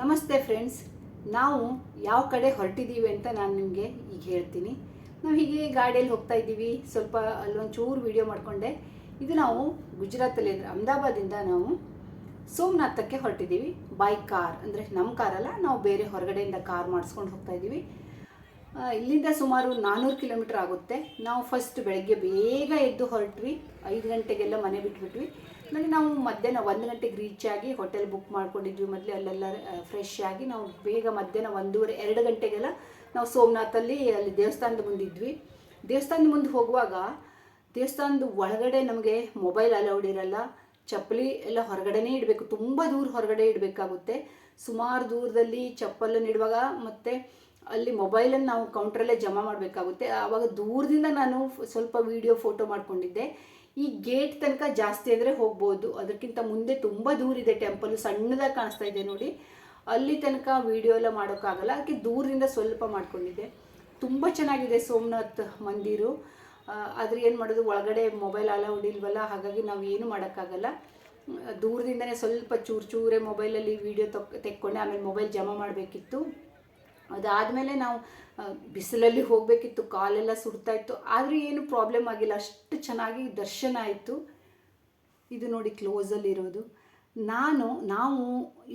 ನಮಸ್ತೆ ಫ್ರೆಂಡ್ಸ್ ನಾವು ಯಾವ ಕಡೆ ಹೊರಟಿದ್ದೀವಿ ಅಂತ ನಾನು ನಿಮಗೆ ಈಗ ಹೇಳ್ತೀನಿ. ನಾವು ಹೀಗೆ ಗಾಡಿಯಲ್ಲಿ ಹೋಗ್ತಾ ಇದ್ದೀವಿ. ಸ್ವಲ್ಪ ಅಲ್ಲೊಂದು ಚೂರು ವಿಡಿಯೋ ಮಾಡಿಕೊಂಡೆ. ಇದು ನಾವು ಗುಜರಾತಲ್ಲಿ ಅಂದರೆ ಅಹಮದಾಬಾದಿಂದ ನಾವು ಸೋಮನಾಥಕ್ಕೆ ಹೊರಟಿದ್ದೀವಿ. ಬೈ ಕಾರ್ ಅಂದರೆ ನಮ್ಮ ಕಾರಲ್ಲ ನಾವು ಬೇರೆ ಹೊರಗಡೆಯಿಂದ ಕಾರ್ ಮಾಡಿಸ್ಕೊಂಡು ಹೋಗ್ತಾ ಇದ್ದೀವಿ. ಇಲ್ಲಿಂದ ಸುಮಾರು ನಾನ್ನೂರು ಕಿಲೋಮೀಟರ್ ಆಗುತ್ತೆ. ನಾವು ಫಸ್ಟ್ ಬೆಳಗ್ಗೆ ಬೇಗ ಎದ್ದು ಹೊರಟ್ವಿ. ಐದು ಗಂಟೆಗೆಲ್ಲ ಮನೆ ಬಿಟ್ಬಿಟ್ವಿ. ಆಮೇಲೆ ನಾವು ಮಧ್ಯಾಹ್ನ ಒಂದು ಗಂಟೆಗೆ ರೀಚ್ ಆಗಿ ಹೋಟೆಲ್ ಬುಕ್ ಮಾಡ್ಕೊಂಡಿದ್ವಿ ಮೊದಲೇ, ಅಲ್ಲೆಲ್ಲ ಫ್ರೆಶ್ ಆಗಿ. ನಾವು ಬೇಗ ಮಧ್ಯಾಹ್ನ ಒಂದೂವರೆ, ಎರಡು ಗಂಟೆಗೆಲ್ಲ ನಾವು ಸೋಮನಾಥಲ್ಲಿ ಅಲ್ಲಿ ದೇವಸ್ಥಾನದ ಮುಂದಿದ್ವಿ ದೇವಸ್ಥಾನದ ಮುಂದೆ ಹೋಗುವಾಗ, ದೇವಸ್ಥಾನದ ಒಳಗಡೆ ನಮಗೆ ಮೊಬೈಲ್ ಅಲೌಡ್ ಇರಲ್ಲ. ಚಪ್ಪಲಿ ಎಲ್ಲ ಹೊರಗಡೆನೇ ಇಡಬೇಕು. ತುಂಬ ದೂರ ಹೊರಗಡೆ ಇಡಬೇಕಾಗುತ್ತೆ. ಸುಮಾರು ದೂರದಲ್ಲಿ ಚಪ್ಪಲನ್ನು ಇಡುವಾಗ ಮತ್ತು ಅಲ್ಲಿ ಮೊಬೈಲನ್ನು ನಾವು ಕೌಂಟ್ರಲ್ಲೇ ಜಮಾ ಮಾಡಬೇಕಾಗುತ್ತೆ. ಆವಾಗ ದೂರದಿಂದ ನಾನು ಸ್ವಲ್ಪ ವಿಡಿಯೋ ಫೋಟೋ ಮಾಡ್ಕೊಂಡಿದ್ದೆ. ಈ ಗೇಟ್ ತನಕ ಜಾಸ್ತಿ ಅಂದರೆ ಹೋಗ್ಬೋದು. ಅದಕ್ಕಿಂತ ಮುಂದೆ ತುಂಬ ದೂರ ಇದೆ ಟೆಂಪಲ್ ಸಣ್ಣದಾಗಿ ಕಾಣಿಸ್ತಾ ಇದೆ ನೋಡಿ. ಅಲ್ಲಿ ತನಕ ವಿಡಿಯೋ ಎಲ್ಲ ಮಾಡೋಕ್ಕಾಗಲ್ಲ. ಅದಕ್ಕೆ ದೂರದಿಂದ ಸ್ವಲ್ಪ ಮಾಡ್ಕೊಂಡಿದ್ದೆ. ತುಂಬ ಚೆನ್ನಾಗಿದೆ ಸೋಮನಾಥ್ ಮಂದಿರು. ಆದರೆ ಏನು ಮಾಡೋದು, ಒಳಗಡೆ ಮೊಬೈಲ್ ಅಲೌಡ್ ಇಲ್ವಲ್ಲ, ಹಾಗಾಗಿ ನಾವು ಏನು ಮಾಡೋಕ್ಕಾಗಲ್ಲ. ದೂರದಿಂದನೇ ಸ್ವಲ್ಪ ಚೂರು ಚೂರೇ ಮೊಬೈಲಲ್ಲಿ ವಿಡಿಯೋ ತಕ್, ತೆಕ್ಕೊಂಡೆ, ಆಮೇಲೆ ಮೊಬೈಲ್ ಜಮಾ ಮಾಡಬೇಕಿತ್ತು. ಅದಾದಮೇಲೆ ನಾವು ಬಿಸಿಲಲ್ಲಿ ಹೋಗಬೇಕಿತ್ತು, ಕಾಲೆಲ್ಲ ಸುಡ್ತಾ ಇತ್ತು, ಆದರೂ ಏನು ಪ್ರಾಬ್ಲಮ್ ಆಗಿಲ್ಲ. ಅಷ್ಟು ಚೆನ್ನಾಗಿ ದರ್ಶನ ಆಯಿತು. ಇದು ನೋಡಿ ಕ್ಲೋಸಲ್ಲಿರೋದು ನಾನು, ನಾವು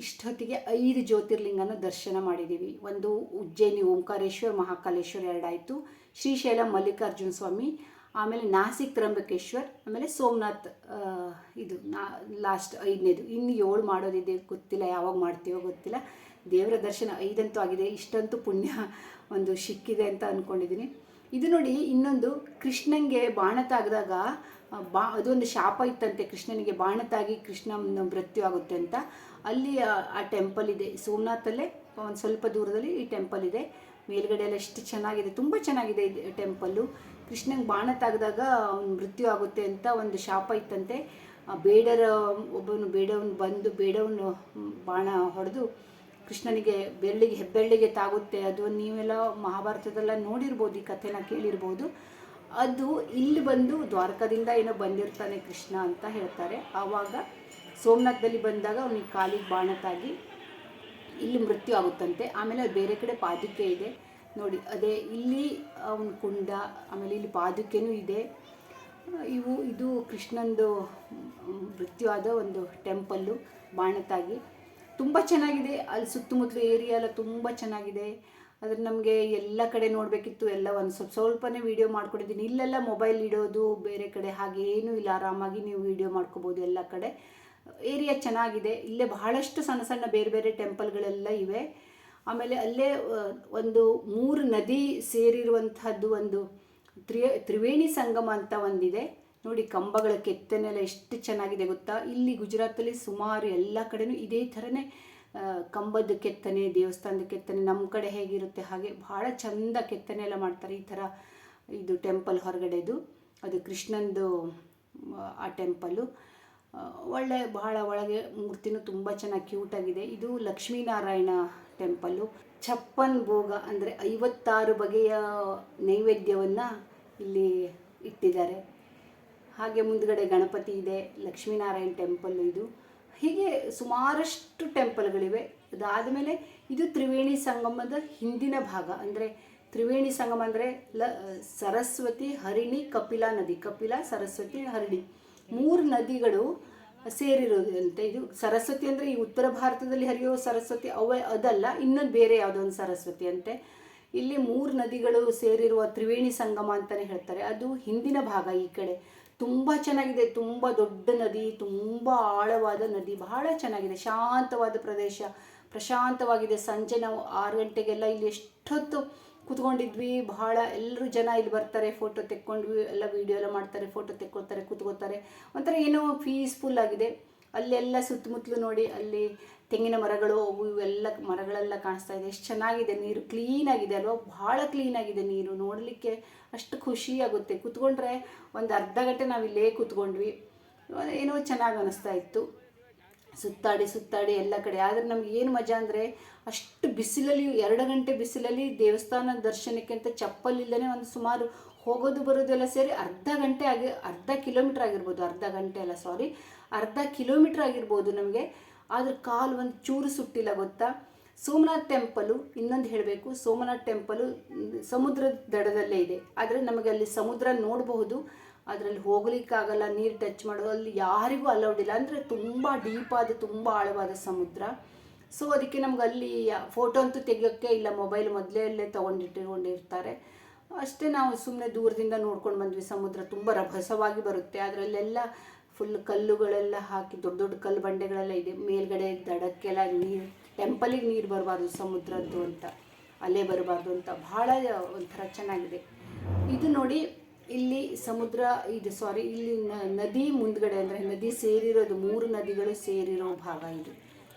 ಇಷ್ಟೊತ್ತಿಗೆ ಐದು ಜ್ಯೋತಿರ್ಲಿಂಗನ ದರ್ಶನ ಮಾಡಿದ್ದೀವಿ ಒಂದು ಉಜ್ಜಯಿನಿ ಓಂಕಾರೇಶ್ವರ, ಮಹಾಕಾಲೇಶ್ವರ ಎರಡಾಯಿತು. ಶ್ರೀಶೈಲ ಮಲ್ಲಿಕಾರ್ಜುನ ಸ್ವಾಮಿ, ಆಮೇಲೆ ನಾಸಿಕ್ ತ್ರಂಬಕೇಶ್ವರ್ ಆಮೇಲೆ ಸೋಮನಾಥ್ ಇದು ನಾ ಲಾಸ್ಟ್ ಐದನೇದು. ಇನ್ನು ಏಳು ಮಾಡೋದಿದೆ ಗೊತ್ತಿಲ್ಲ, ಯಾವಾಗ ಮಾಡ್ತೀವೋ ಗೊತ್ತಿಲ್ಲ. ದೇವರ ದರ್ಶನ ಐದಂತೂ ಆಗಿದೆ, ಇಷ್ಟಂತೂ ಪುಣ್ಯ ಒಂದು ಸಿಕ್ಕಿದೆ ಅಂತ ಅಂದ್ಕೊಂಡಿದ್ದೀನಿ ಇದು ನೋಡಿ ಇನ್ನೊಂದು ಕೃಷ್ಣನಿಗೆ ಬಾಣ ತಾಗಿದಾಗ ಬಾ, ಅದೊಂದು ಶಾಪ ಇತ್ತಂತೆ, ಕೃಷ್ಣನಿಗೆ ಬಾಣ ತಾಗಿ ಕೃಷ್ಣ ಮೃತ್ಯು ಆಗುತ್ತೆ ಅಂತ. ಅಲ್ಲಿ, ಆ- ಟೆಂಪಲ್ ಇದೆ. ಸೋಮನಾಥಲ್ಲೇ ಒಂದು ಸ್ವಲ್ಪ ದೂರದಲ್ಲಿ ಈ ಟೆಂಪಲ್ ಇದೆ. ಮೇಲ್ಗಡೆ ಎಲ್ಲ ಎಷ್ಟು ಚೆನ್ನಾಗಿದೆ, ತುಂಬ ಚೆನ್ನಾಗಿದೆ ಇದು ಟೆಂಪಲ್ಲು ಕೃಷ್ಣಂಗೆ ಬಾಣ ತಾಗದಾಗ ಅವ್ನು ಮೃತ್ಯು ಆಗುತ್ತೆ ಅಂತ ಒಂದು ಶಾಪ ಇತ್ತಂತೆ. ಬೇಡರ ಒಬ್ಬನು, ಬೇಡವನು ಬಂದು, ಬೇಡವನು ಬಾಣ ಹೊಡೆದು ಕೃಷ್ಣನಿಗೆ ಬೆರಳಿಗೆ ಹೆಬ್ಬೆರಳಿಗೆ ತಾಗುತ್ತೆ. ಅದು ನೀವೆಲ್ಲ ಮಹಾಭಾರತದೆಲ್ಲ ನೋಡಿರ್ಬೋದು, ಈ ಕಥೆನ ಕೇಳಿರ್ಬೋದು. ಅದು ಇಲ್ಲಿ ಬಂದು ದ್ವಾರಕದಿಂದ ಏನೋ ಬಂದಿರ್ತಾನೆ ಕೃಷ್ಣ ಅಂತ ಹೇಳ್ತಾರೆ. ಆವಾಗ ಸೋಮನಾಥದಲ್ಲಿ ಬಂದಾಗ ಅವನಿಗೆ ಕಾಲಿಗೆ ಬಾಣ ತಾಗಿ ಇಲ್ಲಿ ಮೃತ್ಯು ಆಗುತ್ತಂತೆ. ಆಮೇಲೆ ಬೇರೆ ಕಡೆ ಪಾದುಕೆ ಇದೆ. ನೋಡಿ, ಅದೇ ಇಲ್ಲಿ ಅವನ ಕುಂಡ, ಆಮೇಲೆ ಇಲ್ಲಿ ಪಾದುಕೆನೂ ಇದೆ. ಇವು, ಇದು ಕೃಷ್ಣಂದು ಮೃತ್ಯುವಾದ ಒಂದು ಟೆಂಪಲ್ಲು ಬಾಣತಾಗಿ ತುಂಬ ಚೆನ್ನಾಗಿದೆ. ಅಲ್ಲಿ ಸುತ್ತಮುತ್ತಲು ಏರಿಯಾ ಎಲ್ಲ ತುಂಬ ಚೆನ್ನಾಗಿದೆ. ಆದರೆ ನಮಗೆ ಎಲ್ಲ ಕಡೆ ನೋಡಬೇಕಿತ್ತು. ಎಲ್ಲ ಒಂದು ಸ್ವಲ್ಪ ಸ್ವಲ್ಪನೇ ವೀಡಿಯೋ ಮಾಡ್ಕೊಂಡಿದ್ದೀನಿ. ಇಲ್ಲೆಲ್ಲ ಮೊಬೈಲ್ ಇಡೋದು ಬೇರೆ ಕಡೆ ಹಾಗೆ ಇಲ್ಲ. ಆರಾಮಾಗಿ ನೀವು ವೀಡಿಯೋ ಮಾಡ್ಕೋಬೋದು ಎಲ್ಲ ಕಡೆ. ಏರಿಯಾ ಚೆನ್ನಾಗಿದೆ. ಇಲ್ಲೇ ಬಹಳಷ್ಟು ಸಣ್ಣ ಸಣ್ಣ ಬೇರೆ ಬೇರೆ ಟೆಂಪಲ್ಗಳೆಲ್ಲ ಇವೆ. ಆಮೇಲೆ ಅಲ್ಲೇ ಒಂದು ಮೂರು ನದಿ ಸೇರಿರುವಂತಹದ್ದು ಒಂದು ತ್ರಿ ತ್ರಿವೇಣಿ ಸಂಗಮ ಅಂತ ಒಂದಿದೆ. ನೋಡಿ ಕಂಬಗಳ ಕೆತ್ತನೆಲ್ಲ ಎಷ್ಟು ಚೆನ್ನಾಗಿದೆ ಗೊತ್ತಾ? ಇಲ್ಲಿ ಗುಜರಾತಲ್ಲಿ ಸುಮಾರು ಎಲ್ಲ ಕಡೆನೂ ಇದೇ ಥರನೇ ಕಂಬದ ಕೆತ್ತನೆ, ದೇವಸ್ಥಾನದ ಕೆತ್ತನೆ ನಮ್ಮ ಕಡೆ ಹೇಗಿರುತ್ತೆ ಹಾಗೆ ಭಾಳ ಚಂದ ಕೆತ್ತನೆ ಎಲ್ಲ ಮಾಡ್ತಾರೆ ಈ ಥರ ಇದು ಟೆಂಪಲ್ ಹೊರಗಡೆದು. ಅದು ಕೃಷ್ಣಂದು ಆ ಟೆಂಪಲ್ಲು ಒಳ್ಳೆ ಬಹಳ ಒಳಗೆ ಮೂರ್ತಿನೂ ತುಂಬ ಚೆನ್ನಾಗಿ ಕ್ಯೂಟಾಗಿದೆ ಇದು ಲಕ್ಷ್ಮೀನಾರಾಯಣ ಟೆಂಪಲ್ಲು ಚಪ್ಪನ್ ಭೋಗ ಅಂದರೆ ಐವತ್ತಾರು ಬಗೆಯ ನೈವೇದ್ಯವನ್ನು ಇಲ್ಲಿ ಇಟ್ಟಿದ್ದಾರೆ. ಹಾಗೆ ಮುಂದ್ಗಡೆ ಗಣಪತಿ ಇದೆ, ಲಕ್ಷ್ಮೀನಾರಾಯಣ ಟೆಂಪಲ್ ಇದು. ಹೀಗೆ ಸುಮಾರಷ್ಟು ಟೆಂಪಲ್ಗಳಿವೆ ಅದಾದಮೇಲೆ ಇದು ತ್ರಿವೇಣಿ ಸಂಗಮದ ಹಿಂದಿನ ಭಾಗ. ಅಂದರೆ ತ್ರಿವೇಣಿ ಸಂಗಮ ಅಂದರೆ ಲ, ಸರಸ್ವತಿ, ಹರಿಣಿ, ಕಪಿಲಾ ನದಿ. ಕಪಿಲಾ, ಸರಸ್ವತಿ, ಹರಿಣಿ. ಮೂರು ನದಿಗಳು ಸೇರಿರೋದಂತೆ ಇದು. ಸರಸ್ವತಿ ಅಂದರೆ ಈ ಉತ್ತರ ಭಾರತದಲ್ಲಿ ಹರಿಯೋ ಸರಸ್ವತಿ, ಅವ ಅದಲ್ಲ, ಇನ್ನೊಂದು ಬೇರೆ ಯಾವುದೋ ಒಂದು ಸರಸ್ವತಿ ಅಂತೆ. ಇಲ್ಲಿ ಮೂರು ನದಿಗಳು ಸೇರಿರುವ ತ್ರಿವೇಣಿ ಸಂಗಮ ಅಂತಲೇ ಹೇಳ್ತಾರೆ. ಅದು ಹಿಂದಿನ ಭಾಗ ಈ ಕಡೆ. ತುಂಬ ಚೆನ್ನಾಗಿದೆ, ತುಂಬ ದೊಡ್ಡ ನದಿ, ತುಂಬ ಆಳವಾದ ನದಿ, ಬಹಳ ಚೆನ್ನಾಗಿದೆ, ಶಾಂತವಾದ ಪ್ರದೇಶ, ಪ್ರಶಾಂತವಾಗಿದೆ. ಸಂಜೆ ನಾವು ಆರು ಗಂಟೆಗೆಲ್ಲ ಇಲ್ಲಿ ಎಷ್ಟೊತ್ತು ಕೂತ್ಕೊಂಡಿದ್ವಿ, ಬಹಳ ಎಲ್ಲರೂ ಜನ ಇಲ್ಲಿ ಬರ್ತಾರೆ ಫೋಟೋ ತೆಕ್ಕೊಂಡ್ವಿ, ಎಲ್ಲ ವೀಡಿಯೋ ಎಲ್ಲ ಮಾಡ್ತಾರೆ ಫೋಟೋ ತೆಕ್ಕೊಳ್ತಾರೆ ಕೂತ್ಕೋತಾರೆ ಒಂಥರ ಏನೋ ಪೀಸ್ಫುಲ್ ಆಗಿದೆ. ಅಲ್ಲೆಲ್ಲ ಸುತ್ತಮುತ್ತಲು ನೋಡಿ, ಅಲ್ಲಿ ತೆಂಗಿನ ಮರಗಳು, ಅವು ಇವೆಲ್ಲ ಮರಗಳೆಲ್ಲ ಕಾಣಿಸ್ತಾ ಇದೆ. ಎಷ್ಟು ಚೆನ್ನಾಗಿದೆ ನೀರು ಕ್ಲೀನ್ ಆಗಿದೆ ಅಲ್ವಾ? ಭಾಳ ಕ್ಲೀನ್ ಆಗಿದೆ ನೀರು. ನೋಡಲಿಕ್ಕೆ ಅಷ್ಟು ಖುಷಿ ಆಗುತ್ತೆ. ಕೂತ್ಕೊಂಡ್ರೆ ಒಂದು ಅರ್ಧ ಗಂಟೆ ನಾವು ಇಲ್ಲೇ ಕೂತ್ಕೊಂಡ್ವಿ. ಏನೋ ಚೆನ್ನಾಗಿ ಅನಿಸ್ತಾ ಇತ್ತು. ಸುತ್ತಾಡಿ ಸುತ್ತಾಡಿ ಎಲ್ಲ ಕಡೆ. ಆದರೆ ನಮ್ಗೆ ಏನು ಮಜಾ ಅಂದರೆ ಅಷ್ಟು ಬಿಸಿಲಲ್ಲಿ, ಎರಡು ಗಂಟೆ ಬಿಸಿಲಲ್ಲಿ ದೇವಸ್ಥಾನ ದರ್ಶನಕ್ಕೆ ಅಂತ ಚಪ್ಪಲ್ ಇಲ್ಲದೇ ಒಂದು ಸುಮಾರು ಹೋಗೋದು ಬರೋದೆಲ್ಲ ಸೇರಿ ಅರ್ಧ ಗಂಟೆ ಆಗಿ, ಅರ್ಧ ಕಿಲೋಮೀಟ್ರ್ ಆಗಿರ್ಬೋದು. ಅರ್ಧ ಗಂಟೆ ಅಲ್ಲ ಸಾರಿ ಅರ್ಧ ಕಿಲೋಮೀಟ್ರ್ ಆಗಿರ್ಬೋದು ನಮಗೆ. ಆದ್ರೆ ಕಾಲು ಒಂದು ಚೂರು ಸುಟ್ಟಿಲ್ಲ ಗೊತ್ತಾ? ಸೋಮನಾಥ್ ಟೆಂಪಲು, ಇನ್ನೊಂದು ಹೇಳಬೇಕು, ಸೋಮನಾಥ್ ಟೆಂಪಲು ಸಮುದ್ರದ ದಡದಲ್ಲೇ ಇದೆ. ಆದರೆ ನಮಗೆ ಅಲ್ಲಿ ಸಮುದ್ರ ನೋಡಬಹುದು. ಅದರಲ್ಲಿ ಹೋಗ್ಲಿಕ್ಕಾಗಲ್ಲ, ನೀರು ಟಚ್ ಮಾಡೋದು ಅಲ್ಲಿ ಯಾರಿಗೂ ಅಲೌಡ್ ಇಲ್ಲ. ಅಂದರೆ ತುಂಬ ಡೀಪಾದ ತುಂಬ ಆಳವಾದ ಸಮುದ್ರ. ಸೊ ಅದಕ್ಕೆ ನಮ್ಗೆ ಅಲ್ಲಿ ಫೋಟೋ ಅಂತೂ ತೆಗಿಯೋಕ್ಕೆ ಇಲ್ಲ ಮೊಬೈಲ್ ಮೊದಲೇ ಅಲ್ಲೇ ತೊಗೊಂಡಿಟ್ಟುಕೊಂಡಿರ್ತಾರೆ ಅಷ್ಟೇ ನಾವು ಸುಮ್ಮನೆ ದೂರದಿಂದ ನೋಡ್ಕೊಂಡು ಬಂದ್ವಿ, ಸಮುದ್ರ ತುಂಬ ರಭಸವಾಗಿ ಬರುತ್ತೆ. ಅದರಲ್ಲೆಲ್ಲ ಫುಲ್ ಕಲ್ಲುಗಳೆಲ್ಲ ಹಾಕಿ ದೊಡ್ಡ ದೊಡ್ಡ ಕಲ್ಲು ಬಂಡೆಗಳೆಲ್ಲ ಇದೆ. ಮೇಲ್ಗಡೆ ದಡಕ್ಕೆಲ್ಲ ನೀರು ಟೆಂಪಲಿಗೆ ನೀರು ಬರಬಾರ್ದು ಸಮುದ್ರದ್ದು ಅಂತ. ಅಲ್ಲೇ ಬರಬಾರ್ದು ಅಂತ. ಭಾಳ ಒಂಥರ ಚೆನ್ನಾಗಿದೆ. ಇದು ನೋಡಿ, ಇಲ್ಲಿ ಸಮುದ್ರ, ಇದು ಸಾರಿ ಇಲ್ಲಿ ನದಿ ಮುಂದ್ಗಡೆ ಅಂದರೆ ನದಿ ಸೇರಿರೋದು, ಮೂರು ನದಿಗಳು ಸೇರಿರೋ ಭಾಗ ಇದು.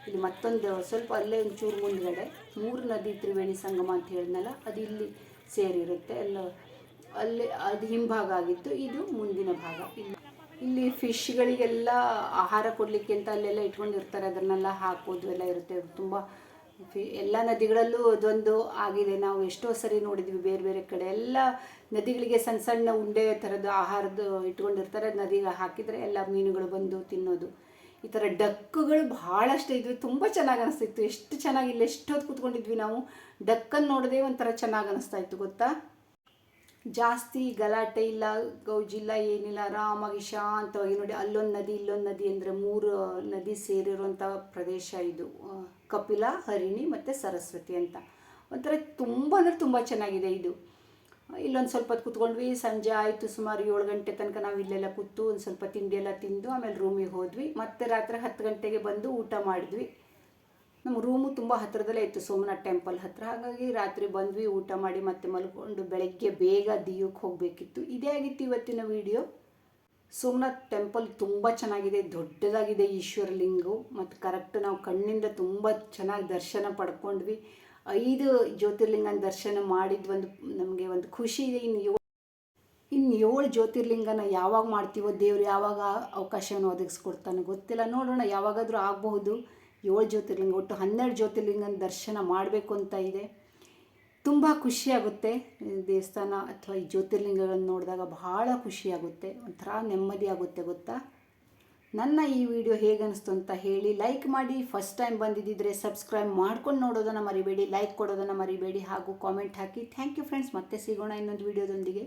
ಇಲ್ಲಿ ಮತ್ತೊಂದು ಸ್ವಲ್ಪ ಅಲ್ಲೇ ಒಂಚೂರು ಮುಂದ್ಗಡೆ, ಮೂರು ನದಿ ತ್ರಿವೇಣಿ ಸಂಗಮ ಅಂತ ಹೇಳಿದ್ನಲ್ಲ, ಅದು ಇಲ್ಲಿ ಸೇರಿರುತ್ತೆ. ಎಲ್ಲ ಅಲ್ಲಿ, ಅದು ಹಿಂಭಾಗ ಆಗಿತ್ತು. ಇದು ಮುಂದಿನ ಭಾಗ. ಇಲ್ಲಿ ಇಲ್ಲಿ ಫಿಶ್ಗಳಿಗೆಲ್ಲ ಆಹಾರ ಕೊಡಲಿಕ್ಕೆ ಅಂತ ಅಲ್ಲೆಲ್ಲ ಇಟ್ಕೊಂಡಿರ್ತಾರೆ. ಅದನ್ನೆಲ್ಲ ಹಾಕೋದು ಎಲ್ಲ ಇರುತ್ತೆ. ತುಂಬ ಫಿ- ಎಲ್ಲ ನದಿಗಳಲ್ಲೂ ಅದೊಂದು ಆಗಿದೆ. ನಾವು ಎಷ್ಟೋ ಸರಿ ನೋಡಿದ್ವಿ ಬೇರೆ ಬೇರೆ ಕಡೆ. ಎಲ್ಲ ನದಿಗಳಿಗೆ ಸಣ್ಣ ಸಣ್ಣ ಉಂಡೆ ಥರದ್ದು ಆಹಾರದ್ದು ಇಟ್ಕೊಂಡಿರ್ತಾರೆ. ನದಿಗೆ ಹಾಕಿದರೆ ಎಲ್ಲ ಮೀನುಗಳು ಬಂದು ತಿನ್ನೋದು. ಈ ಥರ ಡಕ್ಕುಗಳು ಭಾಳಷ್ಟು ಇದ್ವಿ. ತುಂಬ ಚೆನ್ನಾಗಿ ಅನಿಸ್ತಿತ್ತು. ಎಷ್ಟು ಚೆನ್ನಾಗಿ ಇಲ್ಲಿ ಎಷ್ಟೊತ್ತು ಕೂತ್ಕೊಂಡಿದ್ವಿ ನಾವು. ಡಕ್ಕನ್ನು ನೋಡದೆ ಒಂಥರ ಚೆನ್ನಾಗಿ ಅನಿಸ್ತಾ ಇತ್ತು, ಗೊತ್ತಾ? ಜಾಸ್ತಿ ಗಲಾಟೆ ಇಲ್ಲ, ಗೌಜಿಲ್ಲ ಏನಿಲ್ಲ, ಆರಾಮಾಗಿ ಶಾಂತವಾಗಿ ನೋಡಿ. ಅಲ್ಲೊಂದು ನದಿ, ಇಲ್ಲೊಂದು ನದಿ ಅಂದರೆ ಮೂರು ನದಿ ಸೇರಿರುವಂಥ ಪ್ರದೇಶ ಇದು. ಕಪಿಲ, ಹರಿಣಿ ಮತ್ತು ಸರಸ್ವತಿ ಅಂತ. ಒಂಥರ ತುಂಬ ಅಂದರೆ ತುಂಬ ಚೆನ್ನಾಗಿದೆ ಇದು. ಇಲ್ಲೊಂದು ಸ್ವಲ್ಪ ಹೊತ್ತು ಕೂತ್ಕೊಂಡ್ವಿ. ಸಂಜೆ ಆಯಿತು, ಸುಮಾರು ಏಳು ಗಂಟೆ ತನಕ ನಾವು ಇಲ್ಲೆಲ್ಲ ಕೂತು ಒಂದು ಸ್ವಲ್ಪ ತಿಂಡಿ ಎಲ್ಲ ತಿಂದು ಆಮೇಲೆ ರೂಮಿಗೆ ಹೋದ್ವಿ. ಮತ್ತೆ ರಾತ್ರಿ ಹತ್ತು ಗಂಟೆಗೆ ಬಂದು ಊಟ ಮಾಡಿದ್ವಿ. ನಮ್ಮ ರೂಮು ತುಂಬ ಹತ್ತಿರದಲ್ಲೇ ಇತ್ತು ಸೋಮನಾಥ್ ಟೆಂಪಲ್ ಹತ್ತಿರ ಹಾಗಾಗಿ ರಾತ್ರಿ ಬಂದ್ವಿ, ಊಟ ಮಾಡಿ ಮತ್ತೆ ಮಲ್ಕೊಂಡು ಬೆಳಗ್ಗೆ ಬೇಗ ದಿಯೋಕ್ಕೆ ಹೋಗಬೇಕಿತ್ತು. ಇದೇ ಆಗಿತ್ತು ಇವತ್ತಿನ ವಿಡಿಯೋ. ಸೋಮನಾಥ್ ಟೆಂಪಲ್ ತುಂಬ ಚೆನ್ನಾಗಿದೆ, ದೊಡ್ಡದಾಗಿದೆ ಈಶ್ವರಲಿಂಗು. ಮತ್ತು ಕರೆಕ್ಟ್ ನಾವು ಕಣ್ಣಿಂದ ತುಂಬ ಚೆನ್ನಾಗಿ ದರ್ಶನ ಪಡ್ಕೊಂಡ್ವಿ. ಐದು ಜ್ಯೋತಿರ್ಲಿಂಗನ ದರ್ಶನ ಮಾಡಿದ್ದು ಒಂದು, ನಮಗೆ ಒಂದು ಖುಷಿ ಇದೆ. ಇನ್ನು ಇನ್ನು ಏಳು ಜ್ಯೋತಿರ್ಲಿಂಗನ ಯಾವಾಗ ಮಾಡ್ತೀವೋ ದೇವ್ರು ಯಾವಾಗ ಅವಕಾಶವನ್ನು ಒದಗಿಸ್ಕೊಡ್ತಾನೆ ಗೊತ್ತಿಲ್ಲ. ನೋಡೋಣ ಯಾವಾಗಾದರೂ ಆಗಬಹುದು. ಏಳು ಜ್ಯೋತಿರ್ಲಿಂಗ, ಒಟ್ಟು ಹನ್ನೆರಡು ಜ್ಯೋತಿರ್ಲಿಂಗನ ದರ್ಶನ ಮಾಡಬೇಕು ಅಂತ ಇದೆ. ತುಂಬ ಖುಷಿಯಾಗುತ್ತೆ ದೇವಸ್ಥಾನ ಅಥವಾ ಈ ಜ್ಯೋತಿರ್ಲಿಂಗಗಳನ್ನು ನೋಡಿದಾಗ ಬಹಳ ಖುಷಿಯಾಗುತ್ತೆ ಒಂಥರ ನೆಮ್ಮದಿ ಆಗುತ್ತೆ ಗೊತ್ತಾ? ನನ್ನ ಈ ವಿಡಿಯೋ ಹೇಗನ್ನಿಸ್ತು ಅಂತ ಹೇಳಿ ಲೈಕ್ ಮಾಡಿ. ಫಸ್ಟ್ ಟೈಮ್ ಬಂದಿದ್ದಿದ್ರೆ ಸಬ್ಸ್ಕ್ರೈಬ್ ಮಾಡ್ಕೊಂಡು ನೋಡೋದನ್ನು ಮರಿಬೇಡಿ ಲೈಕ್ ಕೊಡೋದನ್ನು ಮರಿಬೇಡಿ ಹಾಗೂ ಕಾಮೆಂಟ್ ಹಾಕಿ. ಥ್ಯಾಂಕ್ ಯು ಫ್ರೆಂಡ್ಸ್ ಮತ್ತೆ ಸಿಗೋಣ ಇನ್ನೊಂದು ವಿಡಿಯೋದೊಂದಿಗೆ.